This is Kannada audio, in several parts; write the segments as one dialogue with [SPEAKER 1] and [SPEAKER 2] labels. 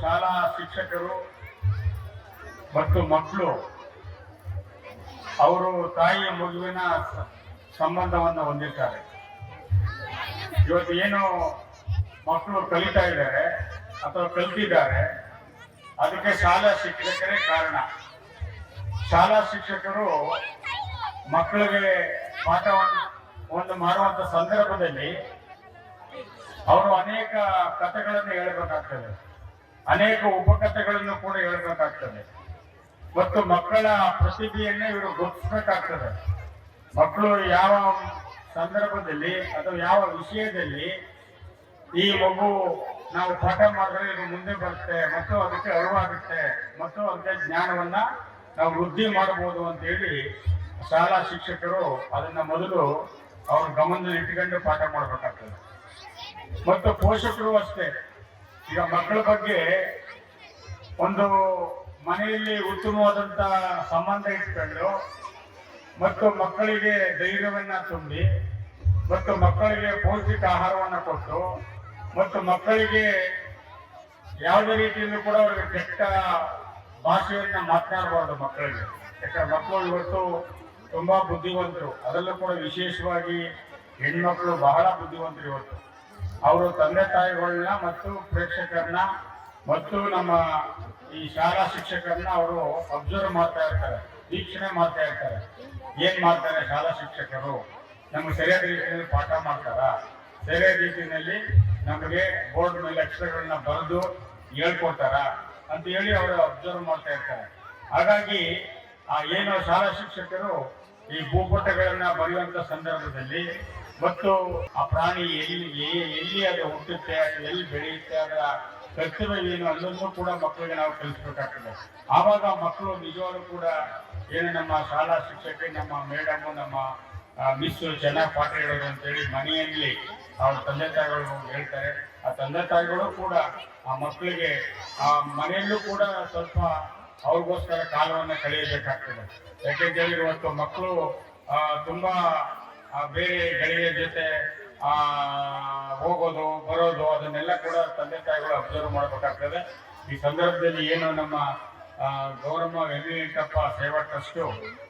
[SPEAKER 1] ಶಾಲಾ ಶಿಕ್ಷಕರು ಮತ್ತು ಮಕ್ಕಳು, ಅವರು ತಾಯಿಯ ಮಗುವಿನ ಸಂಬಂಧವನ್ನು ಹೊಂದಿರ್ತಾರೆ ಇವತ್ತು ಏನು ಮಕ್ಕಳು ಕಲಿತಾ ಇದ್ದಾರೆ ಅಥವಾ ಕಲ್ತಿದ್ದಾರೆ, ಅದಕ್ಕೆ ಶಾಲಾ ಶಿಕ್ಷಕರೇ ಕಾರಣ. ಶಾಲಾ ಶಿಕ್ಷಕರು ಮಕ್ಕಳಿಗೆ ಪಾಠವನ್ನು ಒಂದು ಮಾಡುವಂತ ಸಂದರ್ಭದಲ್ಲಿ ಅವರು ಅನೇಕ ಕಥೆಗಳನ್ನು ಹೇಳಬೇಕಾಗ್ತದೆ. ಅನೇಕ ಉಪಕಥೆಗಳನ್ನು ಕೂಡ ಹೇಳಬೇಕಾಗ್ತದೆ. ಮತ್ತು ಮಕ್ಕಳ ಪ್ರಸಿದ್ಧಿಯನ್ನೇ ಇವರು ಗುರುತಿಸಬೇಕಾಗ್ತದೆ. ಮಕ್ಕಳು ಯಾವ ಸಂದರ್ಭದಲ್ಲಿ ಅಥವಾ ಯಾವ ವಿಷಯದಲ್ಲಿ ಈ ಮಗು ನಾವು ಪಾಠ ಮಾಡಿದ್ರೆ ಇದು ಮುಂದೆ ಬರುತ್ತೆ, ಮತ್ತು ಅದಕ್ಕೆ ಅರಿವಾಗುತ್ತೆ, ಮತ್ತು ಅದಕ್ಕೆ ಜ್ಞಾನವನ್ನ ನಾವು ವೃದ್ಧಿ ಮಾಡಬಹುದು ಅಂತ ಹೇಳಿ ಶಾಲಾ ಶಿಕ್ಷಕರು ಅದನ್ನ ಮೊದಲು ಅವ್ರ ಗಮನದಲ್ಲಿ ಇಟ್ಕೊಂಡು ಪಾಠ ಮಾಡಬೇಕಾಗ್ತದೆ. ಮತ್ತು ಪೋಷಕರು ಅಷ್ಟೇ. ಈಗ ಮಕ್ಕಳ ಬಗ್ಗೆ ಒಂದು ಮನೆಯಲ್ಲಿ ಉತ್ತಮವಾದಂತ ಸಂಬಂಧ ಇಟ್ಕೊಂಡು ಮತ್ತು ಮಕ್ಕಳಿಗೆ ಧೈರ್ಯವನ್ನು ತುಂಬಿ ಮತ್ತು ಮಕ್ಕಳಿಗೆ ಪೌಷ್ಟಿಕ ಆಹಾರವನ್ನು ಕೊಟ್ಟು ಮತ್ತು ಮಕ್ಕಳಿಗೆ ಯಾವುದೇ ರೀತಿಯಲ್ಲೂ ಕೂಡ ಅವರಿಗೆ ಕೆಟ್ಟ ಭಾಷೆಯನ್ನು ಮಾತನಾಡಬಾರ್ದು ಮಕ್ಕಳಿಗೆ. ಯಾಕಂದ್ರೆ ಮಕ್ಕಳು ಇವತ್ತು ತುಂಬಾ ಬುದ್ಧಿವಂತರು. ಅದರಲ್ಲೂ ಕೂಡ ವಿಶೇಷವಾಗಿ ಹೆಣ್ಮಕ್ಳು ಬಹಳ ಬುದ್ಧಿವಂತರು ಇವತ್ತು. ಅವರು ತಂದೆ ತಾಯಿಗಳನ್ನ ಮತ್ತು ಪ್ರೇಕ್ಷಕರನ್ನ ಮತ್ತು ನಮ್ಮ ಈ ಶಾಲಾ ಶಿಕ್ಷಕರನ್ನ ಅವರು ಅಬ್ಸರ್ವ್ ಮಾಡ್ತಾ ಇರ್ತಾರೆ, ವೀಕ್ಷಣೆ ಮಾಡ್ತಾ ಇರ್ತಾರೆ. ಏನ್ ಮಾಡ್ತಾರೆ ಶಾಲಾ ಶಿಕ್ಷಕರು? ನಮ್ಗೆ ಸರಿಯಾದ ರೀತಿಯಲ್ಲಿ ಪಾಠ ಮಾಡ್ತಾರ? ಸರಿಯಾದ ರೀತಿಯಲ್ಲಿ ನಮಗೆ ಬೋರ್ಡ್ ಮೇಲೆ ಅಕ್ಷರಗಳನ್ನ ಬರೆದು ಹೇಳ್ಕೊಡ್ತಾರ ಅಂತ ಹೇಳಿ ಅವರು ಅಬ್ಸರ್ವ್ ಮಾಡ್ತಾ ಇರ್ತಾರೆ. ಹಾಗಾಗಿ ಆ ಏನು ಶಾಲಾ ಶಿಕ್ಷಕರು ಈ ಭೂಪಟಗಳನ್ನ ಬರೆಯುವಂತ ಸಂದರ್ಭದಲ್ಲಿ ಮತ್ತು ಆ ಪ್ರಾಣಿ ಎಲ್ಲಿ ಎಲ್ಲಿ ಅದು ಹುಟ್ಟುತ್ತೆ ಎಲ್ಲಿ ಬೆಳೆಯುತ್ತೆ, ಅದರ ಕರ್ತವ್ಯ ಏನು ಅನ್ನೋದನ್ನು ಕೂಡ ಮಕ್ಕಳಿಗೆ ನಾವು ಕಲಿಸ್ಬೇಕಾಗ್ತದೆ. ಆವಾಗ ಮಕ್ಕಳು ನಿಜವಾಗ್ಲೂ ಕೂಡ ಏನು ನಮ್ಮ ಶಾಲಾ ಶಿಕ್ಷಕರು ನಮ್ಮ ಮೇಡಮ್, ನಮ್ಮ ಮಿಸ್ ಚೆನ್ನಾಗಿ ಪಾಠ ಹೇಳೋದು ಅಂತೇಳಿ ಮನೆಯಲ್ಲಿ ಅವ್ರ ತಂದೆ ತಾಯಿಗಳು ಹೇಳ್ತಾರೆ. ಆ ತಂದೆ ತಾಯಿಗಳು ಕೂಡ ಆ ಮಕ್ಕಳಿಗೆ ಆ ಮನೆಯಲ್ಲೂ ಕೂಡ ಸ್ವಲ್ಪ ಅವ್ರಿಗೋಸ್ಕರ ಕಾಲವನ್ನು ಕಳೆಯಬೇಕಾಗ್ತದೆ. ಯಾಕೆಂತೇಳಿ ಇವತ್ತು ಮಕ್ಕಳು ತುಂಬಾ ಆ, ಬೇರೆ ಗೆಳೆಯರ ಜೊತೆ ಆ ಹೋಗೋದು ಬರೋದು ಅದನ್ನೆಲ್ಲ ಕೂಡ ತಂದೆ ತಾಯಿಗಳು ಅಬ್ಸರ್ವ್ ಮಾಡಬೇಕಾಗ್ತದೆ. ಈ ಸಂದರ್ಭದಲ್ಲಿ ಏನು ನಮ್ಮ ಗೌರಮ್ಮ ವೆಂಕಟಪ್ಪ ಸೇವಾ ಟ್ರಸ್ಟು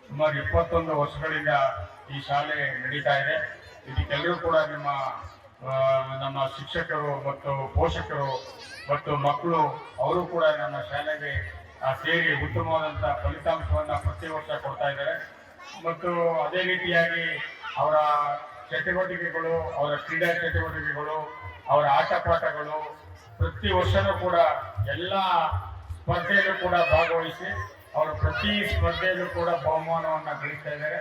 [SPEAKER 1] ಸುಮಾರು ಇಪ್ಪತ್ತೊಂದು ವರ್ಷಗಳಿಂದ ಈ ಶಾಲೆ ನಡೀತಾ ಇದೆ. ಇದಕ್ಕೆಲ್ಲರೂ ಕೂಡ ನಿಮ್ಮ ನಮ್ಮ ಶಿಕ್ಷಕರು ಮತ್ತು ಪೋಷಕರು ಮತ್ತು ಮಕ್ಕಳು ಅವರು ಕೂಡ ನಮ್ಮ ಶಾಲೆಗೆ ಸೇರಿ ಉತ್ತಮವಾದಂಥ ಫಲಿತಾಂಶವನ್ನು ಪ್ರತಿ ವರ್ಷ ಕೊಡ್ತಾ ಇದ್ದಾರೆ. ಮತ್ತು ಅದೇ ರೀತಿಯಾಗಿ ಅವರ ಚಟುವಟಿಕೆಗಳು, ಅವರ ಕ್ರೀಡಾ ಚಟುವಟಿಕೆಗಳು, ಅವರ ಆಟಪಾಠಗಳು ಪ್ರತಿ ವರ್ಷನೂ ಕೂಡ ಎಲ್ಲ ಸ್ಪರ್ಧೆಯಲ್ಲೂ ಕೂಡ ಭಾಗವಹಿಸಿ ಅವರು ಪ್ರತಿ ಸ್ಪರ್ಧೆಯಲ್ಲೂ ಕೂಡ ಬಹುಮಾನವನ್ನು ಗಳಿಸ್ತಾ ಇದ್ದಾರೆ.